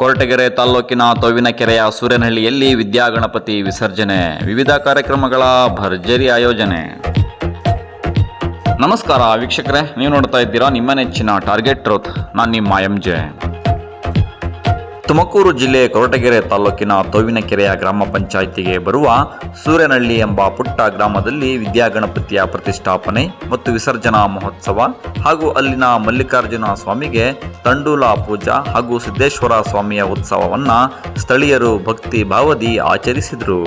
ಕೊರಟಗೆರೆ ತಾಲ್ಲೂಕಿನ ತೊವಿನಕೆರೆಯ ಸೂರ್ಯನಹಳ್ಳಿಯಲ್ಲಿ ವಿದ್ಯಾಗಣಪತಿ ವಿಸರ್ಜನೆ, ವಿವಿಧ ಕಾರ್ಯಕ್ರಮಗಳ ಭರ್ಜರಿ ಆಯೋಜನೆ. ನಮಸ್ಕಾರ ವೀಕ್ಷಕರೇ, ನೀವು ನೋಡ್ತಾ ಇದ್ದೀರಾ ನಿಮ್ಮ ನೆಚ್ಚಿನ ಟಾರ್ಗೆಟ್ ಟ್ರೋತ್ ನಾನು ನಿಮ್ಮ ಎಂ ತುಮಕೂರು ಜಿಲ್ಲೆ ಕೊರಟಗೆರೆ ತಾಲೂಕಿನ ತೋವಿನಕೆರೆಯ ಗ್ರಾಮ ಪಂಚಾಯಿತಿಗೆ ಬರುವ ಸೂರ್ಯನಹಳ್ಳಿ ಎಂಬ ಪುಟ್ಟ ಗ್ರಾಮದಲ್ಲಿ ವಿದ್ಯಾಗಣಪತಿಯ ಪ್ರತಿಷ್ಠಾಪನೆ ಮತ್ತು ವಿಸರ್ಜನಾ ಮಹೋತ್ಸವ ಹಾಗೂ ಅಲ್ಲಿನ ಮಲ್ಲಿಕಾರ್ಜುನ ಸ್ವಾಮಿಗೆ ತಂಡೂಲ ಪೂಜಾ ಹಾಗೂ ಸಿದ್ದೇಶ್ವರ ಸ್ವಾಮಿಯ ಉತ್ಸವವನ್ನ ಸ್ಥಳೀಯರು ಭಕ್ತಿ ಭಾವದಿ ಆಚರಿಸಿದರು.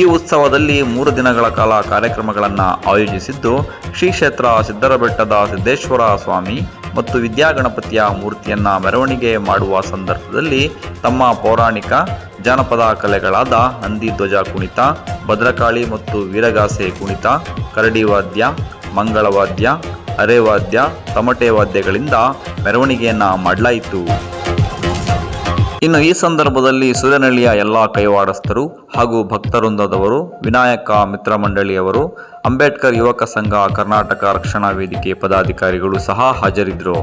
ಈ ಉತ್ಸವದಲ್ಲಿ ಮೂರು ದಿನಗಳ ಕಾಲ ಕಾರ್ಯಕ್ರಮಗಳನ್ನು ಆಯೋಜಿಸಿದ್ದು ಶ್ರೀ ಕ್ಷೇತ್ರ ಸಿದ್ದರಬೆಟ್ಟದ ಸಿದ್ದೇಶ್ವರ ಸ್ವಾಮಿ ಮತ್ತು ವಿದ್ಯಾಗಣಪತಿಯ ಮೂರ್ತಿಯನ್ನು ಮೆರವಣಿಗೆ ಮಾಡುವ ಸಂದರ್ಭದಲ್ಲಿ ತಮ್ಮ ಪೌರಾಣಿಕ ಜಾನಪದ ಕಲೆಗಳಾದ ನಂದಿ ಧ್ವಜ ಕುಣಿತ, ಭದ್ರಕಾಳಿ ಮತ್ತು ವೀರಗಾಸೆ ಕುಣಿತ, ಕರಡಿ ವಾದ್ಯ ಮಂಗಳವಾದ್ಯ ಅರೆವಾದ್ಯ ತಮಟೆ ವಾದ್ಯಗಳಿಂದ ಮೆರವಣಿಗೆಯನ್ನು ಮಾಡಲಾಯಿತು. ಇನ್ನು ಈ ಸಂದರ್ಭದಲ್ಲಿ ಸೂರ್ಯನಹಳ್ಳಿಯ ಎಲ್ಲ ಕೈವಾಡಸ್ಥರು ಹಾಗೂ ಭಕ್ತವೃಂದದವರು ವಿನಾಯಕ ಮಿತ್ರ ಮಂಡಳಿಯವರು ಅಂಬೇಡ್ಕರ್ ಯುವಕ ಸಂಘ ಕರ್ನಾಟಕ ರಕ್ಷಣಾ ವೇದಿಕೆ ಪದಾಧಿಕಾರಿಗಳು ಸಹ ಹಾಜರಿದ್ದರು.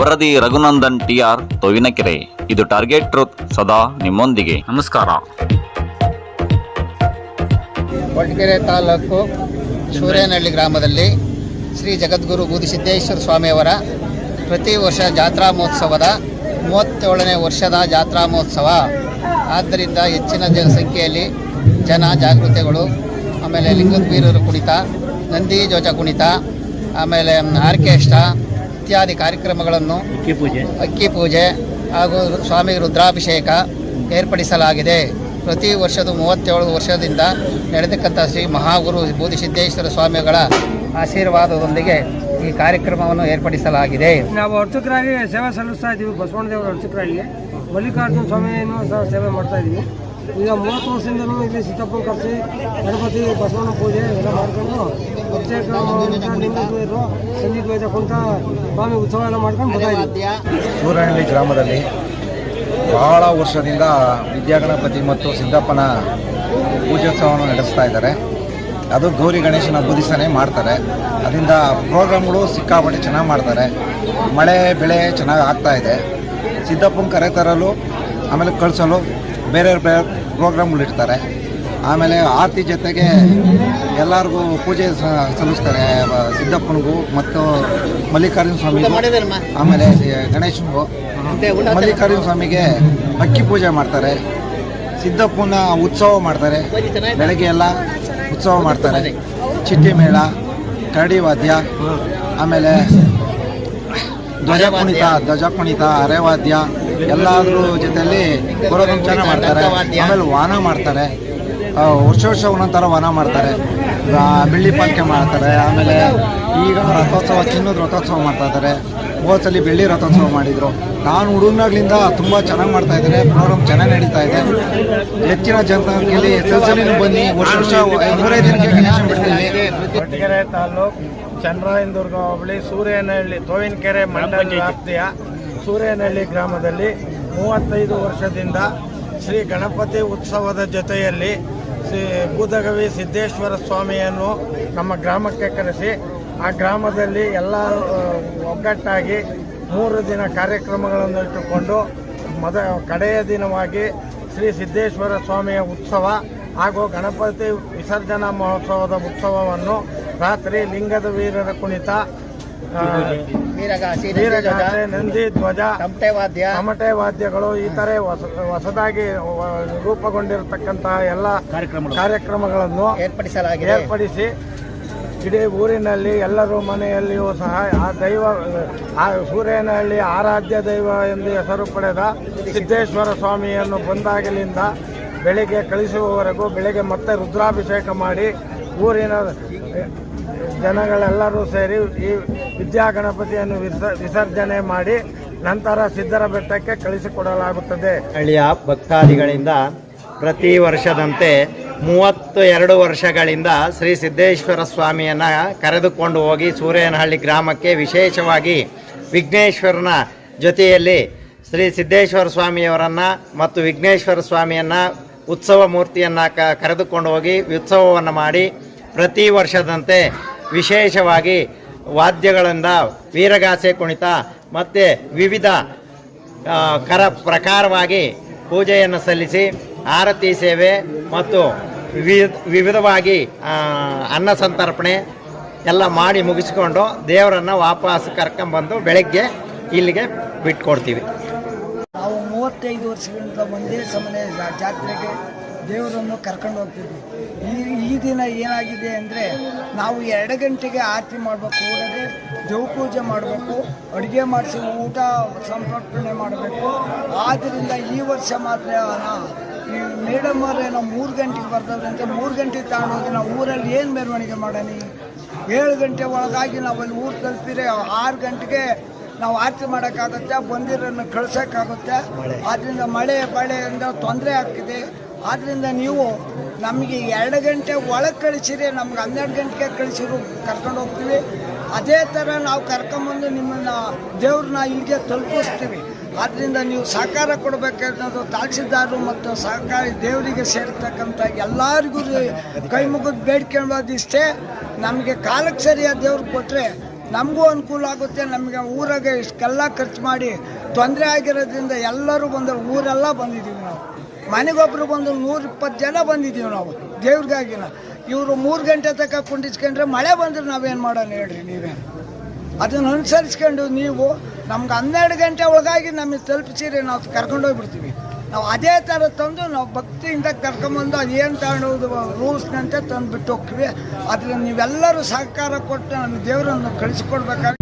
ವರದಿ ರಘುನಂದನ್ ಟಿಆರ್ ತೋವಿನಕೆರೆ. ಇದು ಟಾರ್ಗೆಟ್ ಟ್ರೂತ್ ಸದಾ ನಿಮ್ಮೊಂದಿಗೆ. ನಮಸ್ಕಾರ. ಕೊರಟಗೆರೆ ತಾಲೂಕು ಸೂರ್ಯನಹಳ್ಳಿ ಗ್ರಾಮದಲ್ಲಿ ಶ್ರೀ ಜಗದ್ಗುರು ಬೂದಿಸಿದ್ದೇಶ್ವರ ಸ್ವಾಮಿಯವರ ಪ್ರತಿ ವರ್ಷ ಜಾತ್ರಾ ಮಹೋತ್ಸವದ ಮೂವತ್ತೇಳನೇ ವರ್ಷದ ಜಾತ್ರಾ ಮಹೋತ್ಸವ. ಆದ್ದರಿಂದ ಹೆಚ್ಚಿನ ಜನಸಂಖ್ಯೆಯಲ್ಲಿ ಜನ ಜಾಗೃತಿಗಳು ಆಮೇಲೆ ಲಿಂಗದ ಬೀರೂರು ಕುಣಿತ ನಂದಿ ಜೋಜ ಕುಣಿತ ಆಮೇಲೆ ಆರ್ಕೆಸ್ಟ್ರಾ ಇತ್ಯಾದಿ ಕಾರ್ಯಕ್ರಮಗಳನ್ನು ಅಕ್ಕಿ ಪೂಜೆ. ಅಕ್ಕಿ ಪೂಜೆ ಹಾಗೂ ಸ್ವಾಮಿ ರುದ್ರಾಭಿಷೇಕ ಏರ್ಪಡಿಸಲಾಗಿದೆ. ಪ್ರತಿ ವರ್ಷದ ಮೂವತ್ತೇಳು ವರ್ಷದಿಂದ ನಡೆದಕ್ಕಂಥ ಶ್ರೀ ಮಹಾಗುರು ಬೋಧಿಸಿದ್ದೇಶ್ವರ ಸ್ವಾಮಿಗಳ ಆಶೀರ್ವಾದದೊಂದಿಗೆ ಈ ಕಾರ್ಯಕ್ರಮವನ್ನು ಏರ್ಪಡಿಸಲಾಗಿದೆ. ನಾವು ಅರ್ಚಕರಾಗಿ ಸೇವೆ ಸಲ್ಲಿಸ್ತಾ ಇದ್ದೀವಿ ಬಸವಣ್ಣ ದೇವರ ಅರ್ಚಕರಾಗಿ. ಮಲ್ಲಿಕಾರ್ಜುನ ಸ್ವಾಮಿಯನ್ನು ಸಹ ಸೇವೆ ಮಾಡ್ತಾ ಇದ್ದೀವಿ. ಈಗ ಮೂವತ್ತು ವರ್ಷದಿಂದಲೂ ಇಲ್ಲಿ ಸಿದ್ದಪ್ಪನ ಕರೆಸಿ ಗಣಪತಿ ಬಸವಣ್ಣ ಪೂಜೆ ಎಲ್ಲ ಮಾಡ್ಕೊಂಡು ಅಭಿಷೇಕ ಲಿಂಗದ್ವೈರು ಸಂಜೀದ್ವೈತ ಕುಂತ ಸ್ವಾಮಿ ಉತ್ಸವ ಎಲ್ಲ ಮಾಡ್ಕೊಂಡು ಬರ್ತಾ ಇದ್ದೀವಿ. ಗ್ರಾಮದಲ್ಲಿ ಬಹಳ ವರ್ಷದಿಂದ ವಿದ್ಯಾಗಣಪತಿ ಮತ್ತು ಸಿದ್ದಪ್ಪನ ಪೂಜೋತ್ಸವವನ್ನು ನಡೆಸ್ತಾ ಇದ್ದಾರೆ. ಅದು ಗೌರಿ ಗಣೇಶನ ಬುದಿಸನೆ ಮಾಡ್ತಾರೆ. ಅದರಿಂದ ಪ್ರೋಗ್ರಾಮ್ಗಳು ಸಿಕ್ಕಾಪಟ್ಟೆ ಚೆನ್ನಾಗಿ ಮಾಡ್ತಾರೆ. ಮಳೆ, ಬೆಳೆ ಚೆನ್ನಾಗಿ ಆಗ್ತಾ ಇದೆ. ಸಿದ್ದಪ್ಪನ ಕರೆ ತರಲು, ಆಮೇಲೆ ಕಳಿಸಲು ಬೇರೆ ಬೇರೆ ಪ್ರೋಗ್ರಾಮ್ಗಳು ಇಡ್ತಾರೆ. ಆಮೇಲೆ ಆರತಿ ಜೊತೆಗೆ ಎಲ್ಲರಿಗೂ ಪೂಜೆ ಸಲ್ಲಿಸ್ತಾರೆ ಸಿದ್ದಪ್ಪನಿಗೂ ಮತ್ತು ಮಲ್ಲಿಕಾರ್ಜುನ ಸ್ವಾಮಿಗೂ, ಆಮೇಲೆ ಗಣೇಶನಿಗೂ. ಮಲ್ಲಿಕಾರ್ಜುನ ಸ್ವಾಮಿಗೆ ಅಕ್ಕಿ ಪೂಜೆ ಮಾಡ್ತಾರೆ. ಸಿದ್ದಪ್ಪನ ಉತ್ಸವ ಮಾಡ್ತಾರೆ. ಬೆಳಗ್ಗೆ ಎಲ್ಲ ಉತ್ಸವ ಮಾಡ್ತಾರೆ. ಚಿಟ್ಟಿ ಮೇಳ, ಕರಡಿ ವಾದ್ಯ, ಆಮೇಲೆ ಧ್ವಜ ಕುಣಿತ ಧ್ವಜ ಕುಣಿತ ಅರೆವಾದ್ಯ ಎಲ್ಲಾದ್ರ ಜೊತೆಯಲ್ಲಿ ಪುರಗುಂಚನ ಮಾಡ್ತಾರೆ. ಆಮೇಲೆ ವಾನ ಮಾಡ್ತಾರೆ. ವರ್ಷ ವರ್ಷ ಒಂದೊಂಥರ ವಾನ ಮಾಡ್ತಾರೆ. ಬೆಳ್ಳಿ ಪಾಲ್ಕೆ ಮಾಡ್ತಾರೆ. ಆಮೇಲೆ ಈಗ ರಥೋತ್ಸವ, ಚಿನ್ನದ ರಥೋತ್ಸವ ಮಾಡ್ತಾ ಇದ್ದಾರೆ. ಹೋದ್ಸಲಿ ಬೆಳ್ಳಿ ರಥೋತ್ಸವ ಮಾಡಿದರು. ನಾನು ಹುಡುಗನಾಗ್ಲಿಂದ ತುಂಬ ಚೆನ್ನಾಗಿ ಮಾಡ್ತಾ ಇದ್ದಾರೆ. ಪ್ರೋಗ್ರಾಮ್ ಚೆನ್ನಾಗಿ ನಡೀತಾ ಇದೆ. ಹೆಚ್ಚಿನ ಜನಸಂಖ್ಯೆಯಲ್ಲಿ ಎಸ್ ಎಲ್ ಸಲಿನೂ ಬನ್ನಿ. ವರ್ಷ ವರ್ಷ ನೂರೈದು ದಿನಕ್ಕೆ ಕನೆಕ್ಷನ್ ಬಿಡ್ತೀವಿ ತಾಲೂಕ್ ಚಂದ್ರಾಯನದುರ್ಗ ಹೋಬಳಿ ಸೂರ್ಯನಹಳ್ಳಿ ತೋವಿನಕೆರೆ ಮಂಡಲ ವ್ಯಾಪ್ತಿಯ ಸೂರ್ಯನಹಳ್ಳಿ ಗ್ರಾಮದಲ್ಲಿ ಮೂವತ್ತೈದು ವರ್ಷದಿಂದ ಶ್ರೀ ಗಣಪತಿ ಉತ್ಸವದ ಜೊತೆಯಲ್ಲಿ ಶ್ರೀ ಬೂದಗವಿ ಸಿದ್ದೇಶ್ವರ ಸ್ವಾಮಿಯನ್ನು ನಮ್ಮ ಗ್ರಾಮಕ್ಕೆ ಕರೆಸಿ ಆ ಗ್ರಾಮದಲ್ಲಿ ಎಲ್ಲ ಒಗ್ಗಟ್ಟಾಗಿ ಮೂರು ದಿನ ಕಾರ್ಯಕ್ರಮಗಳನ್ನು ಇಟ್ಟುಕೊಂಡು ಮೊದ ಕಡೆಯ ದಿನವಾಗಿ ಶ್ರೀ ಸಿದ್ದೇಶ್ವರ ಸ್ವಾಮಿಯ ಉತ್ಸವ ಹಾಗೂ ಗಣಪತಿ ವಿಸರ್ಜನಾ ಮಹೋತ್ಸವದ ಉತ್ಸವವನ್ನು ರಾತ್ರಿ ಲಿಂಗದ ವೀರರ ಕುಣಿತ ನಂದಿ ಧ್ವಜ ವಾದ್ಯ ತಮಟೆ ವಾದ್ಯಗಳು ಈ ತರ ಹೊಸ ಹೊಸದಾಗಿ ರೂಪುಗೊಂಡಿರತಕ್ಕಂತಹ ಎಲ್ಲ ಕಾರ್ಯಕ್ರಮಗಳನ್ನು ಏರ್ಪಡಿಸಲಾಗಿದೆ. ಏರ್ಪಡಿಸಿ ಇಡೀ ಊರಿನಲ್ಲಿ ಎಲ್ಲರೂ ಮನೆಯಲ್ಲಿಯೂ ಸಹ ಆ ದೈವ, ಆ ಸೂರ್ಯನಹಳ್ಳಿ ಆರಾಧ್ಯ ದೈವ ಎಂದು ಹೆಸರು ಪಡೆದ ಸಿದ್ದೇಶ್ವರ ಸ್ವಾಮಿಯನ್ನು ಬಂದಾಗಲಿಂದ ಬೆಳಿಗ್ಗೆ ಕಳಿಸುವವರೆಗೂ ಬೆಳಿಗ್ಗೆ ಮತ್ತೆ ರುದ್ರಾಭಿಷೇಕ ಮಾಡಿ ಊರಿನ ಜನಗಳೆಲ್ಲರೂ ಸೇರಿ ಈ ವಿದ್ಯಾಗಣಪತಿಯನ್ನು ವಿಸ- ವಿಸರ್ಜನೆ ಮಾಡಿ ನಂತರ ಸಿದ್ದರ ಬೆಟ್ಟಕ್ಕೆ ಕಳಿಸಿಕೊಡಲಾಗುತ್ತದೆ. ಹಳ್ಳಿಯ ಭಕ್ತಾದಿಗಳಿಂದ ಪ್ರತಿ ವರ್ಷದಂತೆ ಮೂವತ್ತು ಎರಡು ವರ್ಷಗಳಿಂದ ಶ್ರೀ ಸಿದ್ದೇಶ್ವರ ಸ್ವಾಮಿಯನ್ನು ಕರೆದುಕೊಂಡು ಹೋಗಿ ಸೂರ್ಯನಹಳ್ಳಿ ಗ್ರಾಮಕ್ಕೆ ವಿಶೇಷವಾಗಿ ವಿಘ್ನೇಶ್ವರನ ಜೊತೆಯಲ್ಲಿ ಶ್ರೀ ಸಿದ್ದೇಶ್ವರ ಸ್ವಾಮಿಯವರನ್ನು ಮತ್ತು ವಿಘ್ನೇಶ್ವರ ಸ್ವಾಮಿಯನ್ನು ಉತ್ಸವ ಮೂರ್ತಿಯನ್ನು ಕರೆದುಕೊಂಡು ಹೋಗಿ ಉತ್ಸವವನ್ನು ಮಾಡಿ ಪ್ರತಿ ವರ್ಷದಂತೆ ವಿಶೇಷವಾಗಿ ವಾದ್ಯಗಳಿಂದ ವೀರಗಾಸೆ ಕುಣಿತ ಮತ್ತು ವಿವಿಧ ಕರ ಪ್ರಕಾರವಾಗಿ ಪೂಜೆಯನ್ನು ಸಲ್ಲಿಸಿ, ಆರತಿ ಸೇವೆ ಮತ್ತು ವಿವಿಧ ವಿವಿಧವಾಗಿ ಅನ್ನ ಸಂತರ್ಪಣೆ ಎಲ್ಲ ಮಾಡಿ ಮುಗಿಸ್ಕೊಂಡು ದೇವರನ್ನು ವಾಪಸ್ ಕರ್ಕೊಂಬಂದು ಬೆಳಗ್ಗೆ ಇಲ್ಲಿಗೆ ಬಿಟ್ಕೊಡ್ತೀವಿ. ನಾವು ಮೂವತ್ತೈದು ವರ್ಷಗಳಿಂದ ಒಂದೇ ಸಮನೆ ಜಾತ್ರೆಗೆ ದೇವರನ್ನು ಕರ್ಕೊಂಡು ಹೋಗ್ತಿದ್ವಿ. ಈ ಈ ದಿನ ಏನಾಗಿದೆ ಅಂದರೆ ನಾವು ಎರಡು ಗಂಟೆಗೆ ಆರತಿ ಮಾಡಬೇಕು ಊರಿಗೆ ದೇವ ಪೂಜೆ ಮಾಡಬೇಕು ಅಡುಗೆ ಮಾಡಿಸಿ ಊಟ ಸಂಪರ್ಪಣೆ ಮಾಡಬೇಕು. ಆದ್ದರಿಂದ ಈ ವರ್ಷ ಮಾತ್ರ ಈ ಮೇಡಮ್ ಅವರೇನೋ ಮೂರು ಗಂಟೆಗೆ ಬರ್ತದಂತೆ ಅಂತ ಮೂರು ಗಂಟೆಗೆ ತಗೊಂಡೋಗಿ ನಾವು ಊರಲ್ಲಿ ಏನು ಮೆರವಣಿಗೆ ಮಾಡೋಣ? ಏಳು ಗಂಟೆ ಒಳಗಾಗಿ ನಾವು ಅಲ್ಲಿ ಊರು ತಲುಪಿದ್ರೆ ಆರು ಗಂಟೆಗೆ ನಾವು ಆರತಿ ಮಾಡೋಕ್ಕಾಗುತ್ತೆ? ಬಂದಿರೋನ್ನ ಕಳ್ಸೋಕ್ಕಾಗುತ್ತೆ? ಆದ್ದರಿಂದ ಮಳೆ ಬಳೆಯಿಂದ ತೊಂದರೆ ಆಗ್ತಿದೆ. ಆದ್ದರಿಂದ ನೀವು ನಮಗೆ ಎರಡು ಗಂಟೆ ಒಳಗೆ ಕಳಿಸಿರಿ, ನಮ್ಗೆ ಹನ್ನೆರಡು ಗಂಟೆಗೆ ಕಳಿಸಿರು, ಕರ್ಕೊಂಡು ಹೋಗ್ತೀವಿ. ಅದೇ ಥರ ನಾವು ಕರ್ಕೊಂಬಂದು ನಿಮ್ಮನ್ನು ದೇವ್ರನ್ನ ಇಲ್ಲಿಗೆ ತಲುಪಿಸ್ತೀವಿ. ಆದ್ದರಿಂದ ನೀವು ಸಹಕಾರ ಕೊಡಬೇಕನ್ನೋದು ತಹಸೀಲ್ದಾರರು ಮತ್ತು ಸಹಕಾರಿ ದೇವರಿಗೆ ಸೇರ್ತಕ್ಕಂಥ ಎಲ್ಲರಿಗೂ ಕೈ ಮುಗಿದು ಬೇಡ್ಕೊಳ್ಳೋದಿಷ್ಟೇ ನಮಗೆ ಕಾಲಕ್ಕೆ ಸರಿಯಾದ ದೇವ್ರು ಕೊಟ್ಟರೆ ನಮಗೂ ಅನುಕೂಲ ಆಗುತ್ತೆ. ನಮಗೆ ಊರಾಗೆ ಇಷ್ಟೆಲ್ಲ ಖರ್ಚು ಮಾಡಿ ತೊಂದರೆ ಆಗಿರೋದ್ರಿಂದ ಎಲ್ಲರೂ ಬಂದರು ಊರೆಲ್ಲ ಬಂದಿದ್ದೀವಿ ನಾವು. ಮನೆಗೊಬ್ಬರು ಬಂದು ನೂರ ಇಪ್ಪತ್ತು ಜನ ಬಂದಿದ್ದೀವಿ ನಾವು, ದೇವ್ರಿಗಾಗಿನ. ಇವರು ಮೂರು ಗಂಟೆ ತನಕ ಕುಂಡಿಸ್ಕೊಂಡ್ರೆ ಮಳೆ ಬಂದ್ರೆ ನಾವೇನು ಮಾಡೋಣ ಹೇಳ್ರಿ ನೀವೇ. ಅದನ್ನು ಅನುಸರಿಸ್ಕೊಂಡು ನೀವು ನಮ್ಗೆ ಹನ್ನೆರಡು ಗಂಟೆ ಒಳಗಾಗಿ ನಮಗೆ ತಲುಪಿಸಿರಿ ನಾವು ಕರ್ಕೊಂಡೋಗ್ಬಿಡ್ತೀವಿ ನಾವು ಅದೇ ಥರ ತಂದು ನಾವು ಭಕ್ತಿಯಿಂದ ಕರ್ಕೊಂಬಂದು ಅದೇನು ತಗೊಂಡೋದು ರೂಲ್ಸ್ನಂತೆ ತಂದು ಬಿಟ್ಟು ಹೋಗ್ತೀವಿ. ಅದರಿಂದ ನೀವೆಲ್ಲರೂ ಸಹಕಾರ ಕೊಟ್ಟು ನಮ್ಮ ದೇವರನ್ನು ಕಳಿಸ್ಕೊಡ್ಬೇಕಾಗಿ